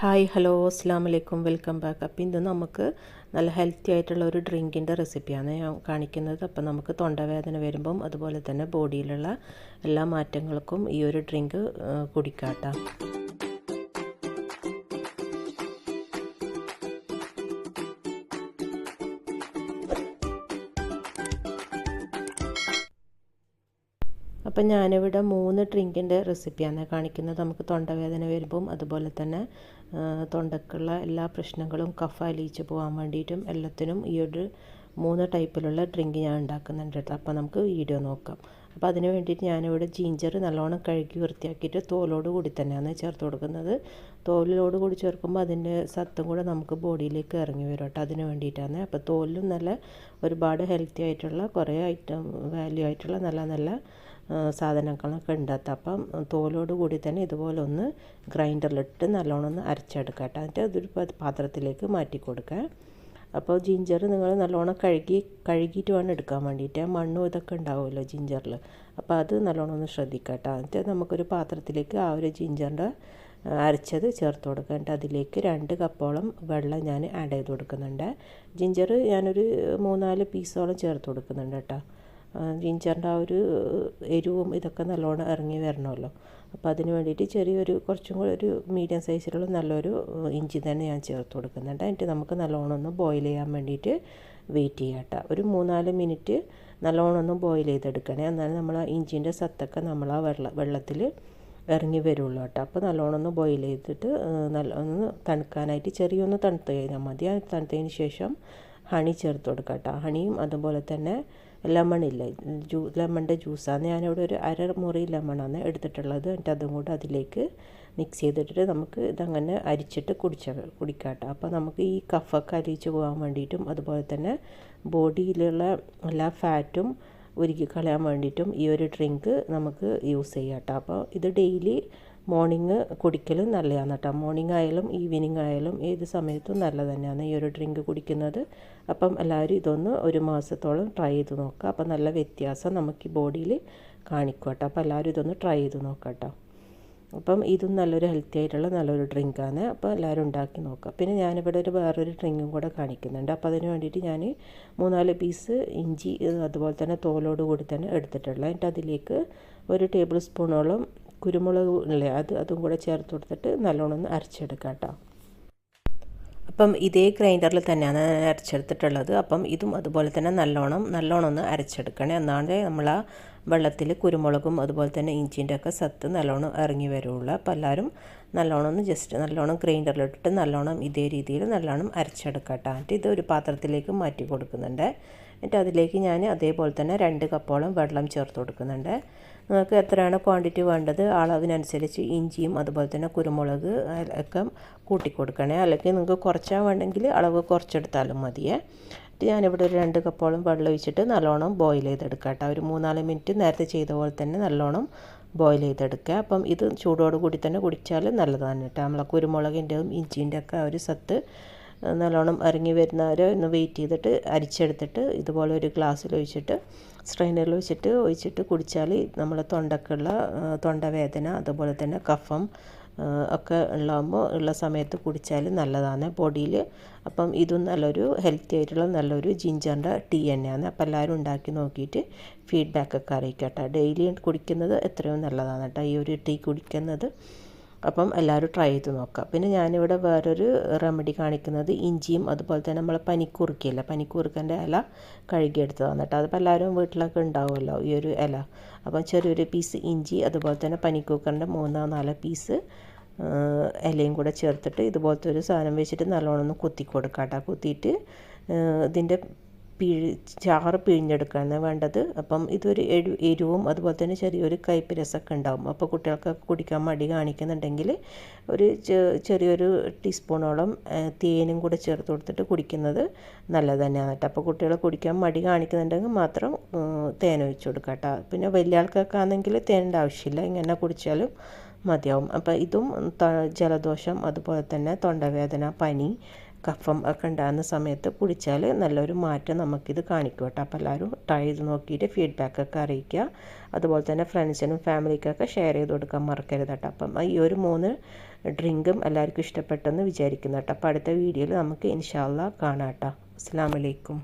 Hi hello അസ്സാം വലൈക്കും welcome back. അപ്പോൾ ഇന്ന് നമുക്ക് നല്ല ഹെൽത്തി ആയിട്ടുള്ള ഒരു ഡ്രിങ്കിന്റെ റെസിപ്പിയാണ് ഞാൻ കാണിക്കുന്നത്. അപ്പം നമുക്ക് തൊണ്ടവേദന വരുമ്പം അതുപോലെ തന്നെ ബോഡിയിലുള്ള എല്ലാ മാറ്റങ്ങൾക്കും ഈ ഒരു ഡ്രിങ്ക് കുടിക്കാട്ടോ. അപ്പം ഞാനിവിടെ മൂന്ന് ഡ്രിങ്കിന്റെ റെസിപ്പിയാണ് കാണിക്കുന്നത്. നമുക്ക് തൊണ്ടവേദന വരുമ്പം അതുപോലെ തന്നെ തൊണ്ടക്കുള്ള എല്ലാ പ്രശ്നങ്ങളും കഫ അലിയിച്ച് പോകാൻ വേണ്ടിയിട്ടും എല്ലാത്തിനും ഈ ഒരു മൂന്ന് ടൈപ്പിലുള്ള ഡ്രിങ്ക് ഞാൻ ഉണ്ടാക്കുന്നുണ്ട് കേട്ടോ. അപ്പോൾ നമുക്ക് വീഡിയോ നോക്കാം. അപ്പോൾ അതിന് വേണ്ടിയിട്ട് ഞാനിവിടെ ജിഞ്ചർ നല്ലോണം കഴുകി വൃത്തിയാക്കിയിട്ട് തോലോട് കൂടി തന്നെയാണ് ചേർത്ത് കൊടുക്കുന്നത്. തോലിലോട് കൂടി ചേർക്കുമ്പോൾ അതിന്റെ സത്തും കൂടെ നമുക്ക് ബോഡിയിലേക്ക് ഇറങ്ങി വരും കേട്ടോ. അതിന് വേണ്ടിയിട്ടാണ്. അപ്പോൾ തോലിലും നല്ല ഒരുപാട് ഹെൽത്തി ആയിട്ടുള്ള കുറേ ഐറ്റം വാല്യൂ ആയിട്ടുള്ള നല്ല നല്ല സാധനങ്ങളൊക്കെ ഉണ്ടാത്ത. അപ്പം തോലോട് കൂടി തന്നെ ഇതുപോലെ ഒന്ന് ഗ്രൈൻഡറിലിട്ട് നല്ലോണം ഒന്ന് അരച്ചെടുക്കുക കേട്ടോ. എന്നിട്ട് അതൊരു പാത്രത്തിലേക്ക് മാറ്റി കൊടുക്കുക അപ്പോൾ ജിഞ്ചർ നിങ്ങൾ നല്ലോണം കഴുകി കഴുകിയിട്ട് വേണം എടുക്കാൻ വേണ്ടിയിട്ട്. മണ്ണും ഇതൊക്കെ ഉണ്ടാവുമല്ലോ ജിഞ്ചറിൽ. അപ്പോൾ അത് നല്ലോണം ഒന്ന് ശ്രദ്ധിക്കുക കേട്ടോ. എന്നിട്ട് നമുക്കൊരു പാത്രത്തിലേക്ക് ആ ഒരു ജിഞ്ചറിന്റെ അരച്ചത് ചേർത്ത് കൊടുക്കുക എന്നിട്ട് അതിലേക്ക് രണ്ട് കപ്പോളം വെള്ളം ഞാൻ ആഡ് ചെയ്ത് കൊടുക്കുന്നുണ്ട്. ജിഞ്ചർ ഞാനൊരു മൂന്നാൽ പീസോളം ചേർത്ത് കൊടുക്കുന്നുണ്ട് കേട്ടോ. ജിഞ്ചറിന്റെ ആ ഒരു എരിവും ഇതൊക്കെ നല്ലോണം ഇറങ്ങി വരണമല്ലോ. അപ്പോൾ അതിന് വേണ്ടിയിട്ട് ചെറിയൊരു കുറച്ചും കൂടി ഒരു മീഡിയം സൈസിലുള്ള നല്ലൊരു ഇഞ്ചി തന്നെ ഞാൻ ചേർത്ത് കൊടുക്കുന്നുണ്ട്. എന്നിട്ട് നമുക്ക് നല്ലോണം ഒന്ന് ബോയിൽ ചെയ്യാൻ വേണ്ടിയിട്ട് വെയിറ്റ് ചെയ്യാം കേട്ടോ. ഒരു മൂന്നാൽ മിനിറ്റ് നല്ലോണം ഒന്ന് ബോയിൽ ചെയ്തെടുക്കണേ. എന്നാലും നമ്മൾ ആ ഇഞ്ചിന്റെ സത്തൊക്കെ നമ്മൾ ആ വെള്ള വെള്ളത്തിൽ ഇറങ്ങി വരുള്ളൂ കേട്ടോ. അപ്പോൾ നല്ലോണം ഒന്ന് ബോയിൽ ചെയ്തിട്ട് നല്ല ഒന്ന് തണുക്കാനായിട്ട് ചെറിയൊന്ന് തണുത്ത് കഴിഞ്ഞാൽ മതി. ആ തണുത്തതിന് ശേഷം ഹണി ചേർത്ത് കൊടുക്കാം കേട്ടോ. ഹണിയും അതുപോലെ തന്നെ ലെമൺ ഇല്ല? ജ്യൂ ലെമണിന്റെ ജ്യൂസാണ് ഞാനിവിടെ ഒരു അര മുറി ലെമണാണ് എടുത്തിട്ടുള്ളത്. എന്നിട്ട് അതും കൂടെ അതിലേക്ക് മിക്സ് ചെയ്തിട്ട് നമുക്ക് ഇതങ്ങനെ അരിച്ചിട്ട് കുടിച്ച കുടിക്കാട്ടോ. അപ്പോൾ നമുക്ക് ഈ കഫൊക്കെ അലിയിച്ച് പോകാൻ വേണ്ടിയിട്ടും അതുപോലെ തന്നെ ബോഡിയിലുള്ള എല്ലാ ഫാറ്റും ഉരുക്കി കളയാൻ വേണ്ടിയിട്ടും ഈ ഒരു ഡ്രിങ്ക് നമുക്ക് യൂസ് ചെയ്യാം കേട്ടോ അപ്പോൾ ഇത് ഡെയിലി മോർണിംഗ് കുടിക്കൽ നല്ലതാണ് കേട്ടോ. മോർണിംഗ് ആയാലും ഈവനിങ് ആയാലും ഏത് സമയത്തും നല്ലത് തന്നെയാണ് ഈ ഒരു ഡ്രിങ്ക് കുടിക്കുന്നത്. അപ്പം എല്ലാവരും ഇതൊന്ന് ഒരു മാസത്തോളം ട്രൈ ചെയ്ത് നോക്കുക. അപ്പം നല്ല വ്യത്യാസം നമുക്ക് ഈ ബോഡിയിൽ കാണിക്കും കേട്ടോ. അപ്പോൾ എല്ലാവരും ഇതൊന്ന് ട്രൈ ചെയ്ത് നോക്കാം അപ്പം ഇതും നല്ലൊരു ഹെൽത്തി ആയിട്ടുള്ള നല്ലൊരു ഡ്രിങ്കാണ് അപ്പോൾ എല്ലാവരും ഉണ്ടാക്കി നോക്കുക. പിന്നെ ഞാനിവിടെ ഒരു വേറൊരു ഡ്രിങ്കും കൂടെ കാണിക്കുന്നുണ്ട്. അപ്പോൾ അതിന് വേണ്ടിയിട്ട് ഞാൻ മൂന്നാൽ പീസ് ഇഞ്ചി അതുപോലെ തന്നെ തോലോട് കൂടി തന്നെ എടുത്തിട്ടുള്ളത്. എന്നിട്ട് അതിലേക്ക് ഒരു ടേബിൾ സ്പൂണോളം കുരുമുളക് ഇല്ലേ അത് അതും കൂടെ ചേർത്ത് കൊടുത്തിട്ട് നല്ലോണം ഒന്ന് അരച്ചെടുക്കാം കേട്ടോ. അപ്പം ഇതേ ഗ്രൈൻഡറിൽ തന്നെയാണ് അരച്ചെടുത്തിട്ടുള്ളത്. അപ്പം ഇതും അതുപോലെ തന്നെ നല്ലോണം നല്ലോണം ഒന്ന് അരച്ചെടുക്കണേ. എന്നാണ് നമ്മൾ ആ വെള്ളത്തിൽ കുരുമുളകും അതുപോലെ തന്നെ ഇഞ്ചിന്റെ ഒക്കെ സത്ത് നല്ലോണം ഇറങ്ങി വരുള്ളൂ. അപ്പോൾ എല്ലാവരും നല്ലോണം ഒന്ന് ജസ്റ്റ് നല്ലോണം ഗ്രൈൻഡറിലിട്ടിട്ട് നല്ലോണം ഇതേ രീതിയിൽ നല്ലോണം അരച്ചെടുക്കാം കേട്ടോ. എന്നിട്ട് ഇത് ഒരു പാത്രത്തിലേക്ക് മാറ്റി കൊടുക്കുന്നുണ്ട്. എന്നിട്ട് അതിലേക്ക് ഞാൻ അതേപോലെ തന്നെ രണ്ട് കപ്പോളം വെള്ളം ചേർത്ത് കൊടുക്കുന്നുണ്ട്. നിങ്ങൾക്ക് എത്രയാണ് ക്വാണ്ടിറ്റി വേണ്ടത്? അളവിനനുസരിച്ച് ഇഞ്ചിയും അതുപോലെ തന്നെ കുരുമുളക് ഒക്കെ കൂട്ടിക്കൊടുക്കണേ അല്ലെങ്കിൽ നിങ്ങൾക്ക് കുറച്ചാൽ വേണമെങ്കിൽ അളവ് കുറച്ചെടുത്താലും മതിയേ. എന്നിട്ട് ഞാനിവിടെ ഒരു രണ്ട് കപ്പോളം വെള്ളം ഒഴിച്ചിട്ട് നല്ലോണം ബോയിൽ ചെയ്തെടുക്കാം കേട്ടോ. ഒരു മൂന്നാൽ മിനിറ്റ് നേരത്തെ ചെയ്ത പോലെ തന്നെ നല്ലോണം ബോയിൽ ചെയ്തെടുക്കുക. അപ്പം ഇത് ചൂടോട് കൂടി തന്നെ കുടിച്ചാൽ നല്ലതാണ് കേട്ടോ. നമ്മളെ കുരുമുളകിന്റെയും ഇഞ്ചിന്റെ ഒക്കെ ഒരു സത്ത് നല്ലോണം ഇറങ്ങി വരുന്നവരെ ഒന്ന് വെയിറ്റ് ചെയ്തിട്ട് അരിച്ചെടുത്തിട്ട് ഇതുപോലെ ഒരു ഗ്ലാസ്സിൽ ഒഴിച്ചിട്ട് സ്ട്രെയിനറിൽ ഒഴിച്ചിട്ട് ഒഴിച്ചിട്ട് കുടിച്ചാൽ നമ്മളെ തൊണ്ടക്കുള്ള തൊണ്ടവേദന അതുപോലെ തന്നെ കഫം ഒക്കെ ഉള്ളാകുമ്പോൾ ഉള്ള സമയത്ത് കുടിച്ചാൽ നല്ലതാണ് ബോഡിയിൽ. അപ്പം ഇതും നല്ലൊരു ഹെൽത്തി ആയിട്ടുള്ള നല്ലൊരു ജിഞ്ചറിന്റെ ടീ തന്നെയാണ്. അപ്പം എല്ലാവരും ഉണ്ടാക്കി നോക്കിയിട്ട് ഫീഡ്ബാക്കൊക്കെ കേട്ടോ ഡെയിലി കുടിക്കുന്നത് എത്രയോ നല്ലതാണ് കേട്ടോ. ഈ ഒരു ടീ കുടിക്കുന്നത്. അപ്പം എല്ലാവരും ട്രൈ ചെയ്ത് നോക്കുക പിന്നെ ഞാനിവിടെ വേറൊരു റെമഡി കാണിക്കുന്നത് ഇഞ്ചിയും അതുപോലെ തന്നെ നമ്മളെ പനിക്കൂർക്കയില്ല പനിക്കൂർക്കന്റെ ഇല കഴുകിയെടുത്തതാണ് കേട്ടോ. അതിപ്പോൾ എല്ലാവരും വീട്ടിലൊക്കെ ഉണ്ടാവുമല്ലോ ഈ ഒരു ഇല. അപ്പം ചെറിയൊരു പീസ് ഇഞ്ചി അതുപോലെ തന്നെ പനിക്കൂർക്കന്റെ മൂന്നോ നാലോ പീസ് ഇലയും കൂടെ ചേർത്തിട്ട് ഇതുപോലത്തെ ഒരു സാധനം വെച്ചിട്ട് നല്ലോണം ഒന്ന് കുത്തി കൊടുക്കാം കേട്ടോ കുത്തിയിട്ട് ഇതിന്റെ പിഴി ചാറ് പിഴിഞ്ഞെടുക്കുകയാണ് വേണ്ടത്. അപ്പം ഇതൊരു എരു എരിവും അതുപോലെ തന്നെ ചെറിയൊരു കയ്പ്പ് രസമൊക്കെ ഉണ്ടാവും. അപ്പോൾ കുട്ടികൾക്ക് കുടിക്കാൻ മടി കാണിക്കുന്നുണ്ടെങ്കിൽ ഒരു ചെറിയൊരു ടീസ്പൂണോളം തേനും കൂടെ ചേർത്ത് കൊടുത്തിട്ട് കുടിക്കുന്നത് നല്ലത് തന്നെയാണ് അപ്പോൾ കുട്ടികൾ കുടിക്കാൻ മടി കാണിക്കുന്നുണ്ടെങ്കിൽ മാത്രം തേൻ ഒഴിച്ച് കൊടുക്കുക കേട്ടോ. പിന്നെ വലിയ ആൾക്കൊക്കെ ആണെങ്കിൽ തേനിന്റെ ആവശ്യമില്ല. ഇങ്ങനെ കുടിച്ചാലും മതിയാവും. അപ്പോൾ ഇതും ജലദോഷം അതുപോലെ തന്നെ തൊണ്ടവേദന പനി കഫം ഒക്കെ ഉണ്ടാകുന്ന സമയത്ത് കുടിച്ചാൽ നല്ലൊരു മാറ്റം നമുക്കിത് കാണിക്കും കേട്ടോ. അപ്പോൾ എല്ലാവരും ട്രൈ ചെയ്ത് നോക്കിയിട്ട് ഫീഡ്ബാക്കൊക്കെ അറിയിക്കുക. അതുപോലെ തന്നെ ഫ്രണ്ട്സിനും ഫാമിലിക്കൊക്കെ ഷെയർ ചെയ്ത് കൊടുക്കാൻ മറക്കരുത് കേട്ടോ. അപ്പം ഈ ഒരു മൂന്ന് ഡ്രിങ്കും എല്ലാവർക്കും ഇഷ്ടപ്പെട്ടെന്ന് വിചാരിക്കുന്നു കേട്ടോ. അപ്പോൾ അടുത്ത വീഡിയോയിൽ നമുക്ക് ഇൻഷാല്ല കാണാം കേട്ടോ. അസ്സാം വലൈക്കും